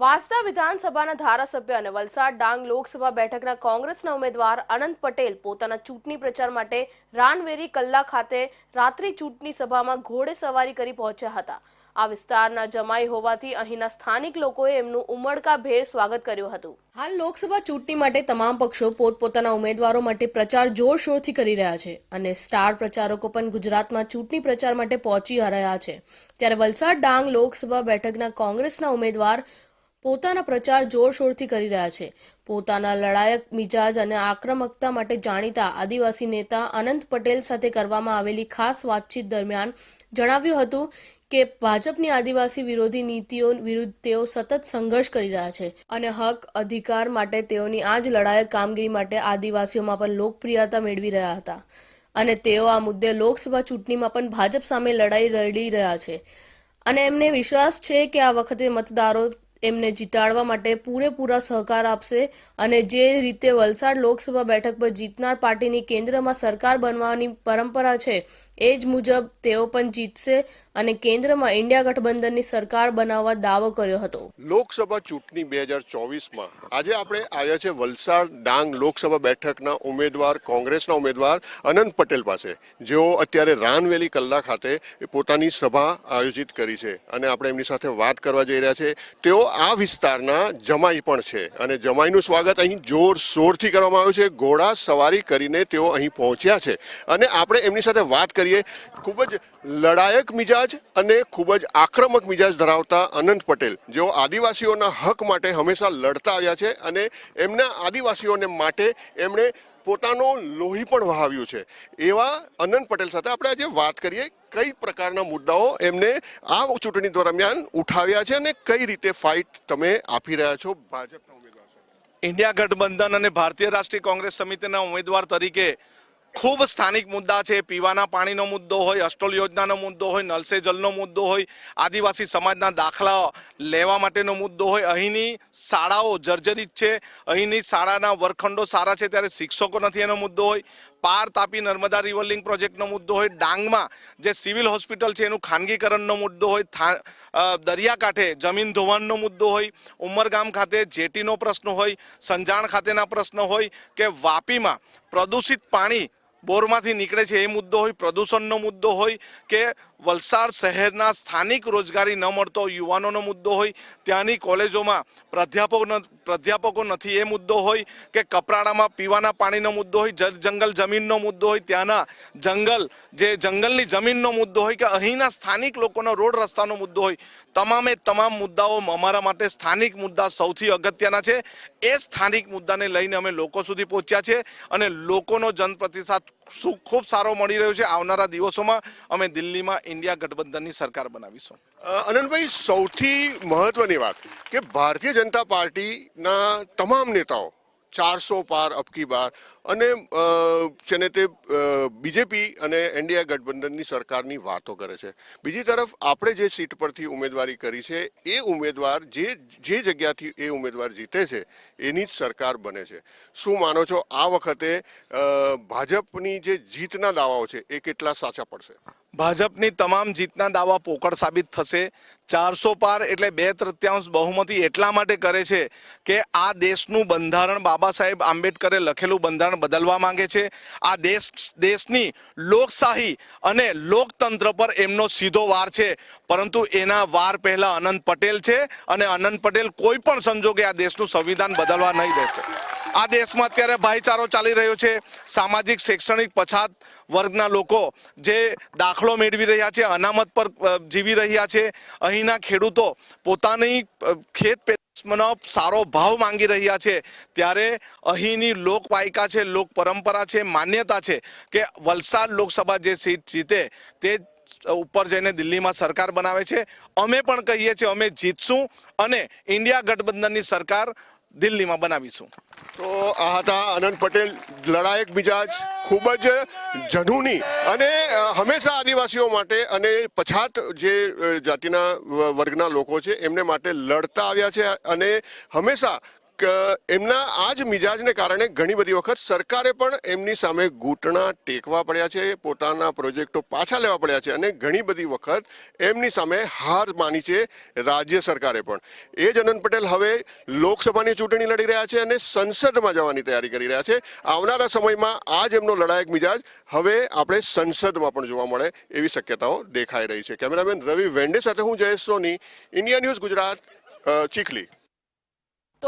વાંસદા વિધાનસભાના ધારાસભ્ય અને વલસાડ ડાંગ લોકસભા બેઠકના કોંગ્રેસના ઉમેદવાર અનંત પટેલ પોતાના ચૂંટણી પ્રચાર માટે રાનવેરી કલ્લા ખાતે રાત્રિ ચૂંટણી સભામાં ઘોડે સવારી કરી પહોંચ્યા હતા. આ વિસ્તારના જમાઈ હોવાથી અહીંના સ્થાનિક લોકોએ એમનું ઉમળકાભેર સ્વાગત કર્યું હતું. હાલ લોકસભા ચૂંટણી માટે તમામ પક્ષો પોતપોતાના ઉમેદવારો માટે પ્રચાર જોરશોરથી કરી રહ્યા છે અને સ્ટાર પ્રચારકો પણ ગુજરાતમાં ચૂંટણી પ્રચાર માટે પહોંચી રહ્યા છે. ત્યારે વલસાડ ડાંગ લોકસભા બેઠકના કોંગ્રેસના ઉમેદવાર પોતાના પ્રચાર જોરશોરથી કરી રહ્યા છે. પોતાના લડાયક મિજાજ અને આક્રમકતા માટે જાણીતા આદિવાસી નેતા અનંત પટેલ સાથે કરવામાં આવેલી ખાસ વાતચીત દરમિયાન જણાવ્યું હતું કે ભાજપની આદિવાસી વિરોધી નીતિઓ વિરુદ્ધ તેઓ સતત સંઘર્ષ કરી રહ્યા છે અને હક અધિકાર માટે તેઓની આ જ લડાયક કામગીરી માટે આદિવાસીઓમાં પણ લોકપ્રિયતા મેળવી રહ્યા હતા. અને તેઓ આ મુદ્દે લોકસભા ચૂંટણીમાં પણ ભાજપ સામે લડાઈ લડી રહ્યા છે. અને એમને વિશ્વાસ છે કે આ વખતે મતદારો એમને જીતાડવા માટે પૂરેપૂરા સહકાર આપશે અને જે રીતે વલસાડ લોકસભા બેઠક પર જીતનાર પાર્ટીની કેન્દ્રમાં સરકાર બનવાની પરંપરા છે એ જ મુજબ તેઓ પણ જીતશે અને કેન્દ્રમાં ઇન્ડિયા ગઠબંધનની સરકાર બનાવવા દાવો કર્યો હતો. લોકસભા ચૂંટણી બે હજાર ચોવીસમાં આજે આપણે આવ્યા છે વલસાડ ડાંગ લોકસભા બેઠકના ઉમેદવાર, કોંગ્રેસના ઉમેદવાર અનંત પટેલ પાસે. જેઓ અત્યારે રાનવેલી કલ્લા ખાતે પોતાની સભા આયોજિત કરી છે અને આપણે એમની સાથે વાત કરવા જઈ રહ્યા છે તેઓ આ વિસ્તારના જમાઈ પણ છે અને જમાઈનું સ્વાગત અહીં જોરશોરથી કરવામાં આવ્યું છે. ઘોડા સવારી કરીને તેઓ અહીં પહોંચ્યા છે અને આપણે એમની સાથે વાત કરીએ. ખૂબ જ લડાયક મિજાજ અને ખૂબ જ આક્રમક મિજાજ ધરાવતા અનંત પટેલ, જેઓ આદિવાસીઓના હક માટે હંમેશા લડતા આવ્યા છે અને એમના આદિવાસીઓને માટે એમણે પોતાનો લોહી પણ વહાવ્યું છે. એવા અનંત પટેલ સાથે આપણે આજે વાત કરીએ કઈ પ્રકારના મુદ્દાઓ એમને આ ચૂંટણી દરમિયાન ઉઠાવ્યા છે અને કઈ રીતે ફાઇટ તમે આપી રહ્યા છો ભાજપના ઉમેદવાર ઇન્ડિયા ગઠબંધન અને ભારતીય રાષ્ટ્રીય કોંગ્રેસ સમિતિના ઉમેદવાર તરીકે ખૂબ સ્થાનિક મુદ્દા છે. પીવાના પાણીનો મુદ્દો હોય અસ્ટોલ યોજનાનો મુદ્દો હોય, નલસે જલનો મુદ્દો હોય, આદિવાસી સમાજના દાખલા લેવા માટેનો મુદ્દો હોય. અહીંની શાળાઓ જર્જરિત છે. અહીંની શાળાના વર્ગખંડો સારા છે. ત્યારે શિક્ષકો નથી એનો મુદ્દો હોય. પાર તાપી નર્મદા રિવરલિંગ પ્રોજેક્ટનો મુદ્દો હોય, ડાંગમાં જે સિવિલ હોસ્પિટલ છે એનું ખાનગીકરણનો મુદ્દો હોય દરિયાકાંઠે જમીન ધોવાણનો મુદ્દો હોય, ઉમરગામ ખાતે જેટીનો પ્રશ્ન હોય, સંજાણ ખાતેના પ્રશ્ન હોય કે વાપીમાં પ્રદૂષિત પાણી બોરમાંથી નીકળે છે એ મુદ્દો હોય, પ્રદૂષણનો મુદ્દો હોય કે વલસાડ શહેરના સ્થાનિક રોજગારી ન મળતો યુવાનોનો મુદ્દો હોય, ત્યાંની કોલેજોમાં પ્રાધ્યાપકો પ્રાધ્યાપકો નથી એ મુદ્દો હોય કે કપરાડામાં પીવાના પાણીનો મુદ્દો હોય જંગલ જમીનનો મુદ્દો હોય, ત્યાંના જંગલ, જે જંગલની જમીનનો મુદ્દો હોય કે અહીંના સ્થાનિક લોકોનો રોડ રસ્તાનો મુદ્દો હોય, તમામે તમામ મુદ્દાઓ અમારા માટે સ્થાનિક મુદ્દા સૌથી અગત્યના છે. એ સ્થાનિક મુદ્દાને લઈને અમે લોકો સુધી પહોંચ્યા છે અને લોકોનો જનપ્રતિસાદ ખૂબ સારો મળી રહ્યો છે આવનારા દિવસોમાં. અમે દિલ્હીમાં ઇન્ડિયા ગઠબંધનની સરકાર બનાવીશું. અનંતભાઈ સૌથી મહત્વની વાત કે ભારતીય જનતા પાર્ટીના તમામ નેતાઓ ચારસો પાર અબકી બાર અને છે ને તે બીજેપી અને એનડીએ ગઠબંધનની સરકારની વાતો કરે છે. બીજી તરફ આપણે જે સીટ પરથી ઉમેદવારી કરી છે, એ ઉમેદવાર જે જે જગ્યાથી એ ઉમેદવાર જીતે છે, એની જ સરકાર બને છે. શું માનો છો આ વખતે ભાજપની જે જીતના દાવાઓ છે, એ કેટલા સાચા પડશે? ભાજપની તમામ જીતના દાવા પોકળ સાબિત થશે. ચારસો પાર એટલે બે તૃત્યાંશ બહુમતી એટલા માટે કરે છે કે આ દેશનું બંધારણ બાબા સાહેબ આંબેડકરે લખેલું બંધારણ બદલવા માંગે છે. આ દેશ, દેશની લોકશાહી અને લોકતંત્ર પર એમનો સીધો વાર છે. પરંતુ એના વાર પહેલા અનંત પટેલ છે અને અનંત પટેલ કોઈ પણ સંજોગે આ દેશનું સંવિધાન બદલવા નહીં દેશે. આ દેશમાં અત્યારે ભાઈચારો ચાલી રહ્યો છે. સામાજિક, શૈક્ષણિક પછાત વર્ગના લોકો જે દાખલો મેળવી રહ્યા છે, અનામત પર જીવી રહ્યા છે. અહીંના ખેડૂતો પોતાની ખેત પેદાશનો સારો ભાવ માંગી રહ્યા છે. ત્યારે અહીંની લોકવાયકા છે, લોક પરંપરા છે, માન્યતા છે કે વલસાડ લોકસભા જે સીટ જીતે તે ઉપર જઈને દિલ્હીમાં સરકાર બનાવે છે. અમે પણ કહીએ છીએ, અમે જીતશું અને ઇન્ડિયા ગઠબંધનની સરકાર દિલ્હીમાં બનાવીશું. તો આ હતા અનંત પટેલ, લડાયક મિજાજ, ખૂબ જ જનૂની અને હંમેશા આદિવાસીઓ માટે અને પછાત જે જાતિના વર્ગના લોકો છે, એમને માટે લડતા આવ્યા છે અને હંમેશા એમના આ જ મિજાજને કારણે ઘણી બધી વખત સરકારે પણ એમની સામે ઘૂંટણા ટેકવા પડ્યા છે, પોતાના પ્રોજેક્ટો પાછા લેવા પડ્યા છે અને ઘણી બધી વખત એમની સામે હાર માની છે રાજ્ય સરકારે પણ. એ જ અનંત પટેલ હવે લોકસભાની ચૂંટણી લડી રહ્યા છે અને સંસદમાં જવાની તૈયારી કરી રહ્યા છે. આવનારા સમયમાં આ જ એમનો લડાયક મિજાજ હવે આપણે સંસદમાં પણ જોવા મળે એવી શક્યતાઓ દેખાઈ રહી છે. કેમેરામેન રવિ વેન્ડે સાથે હું જયેશ સોની, ઇન્ડિયા ન્યૂઝ ગુજરાત ચીખલી.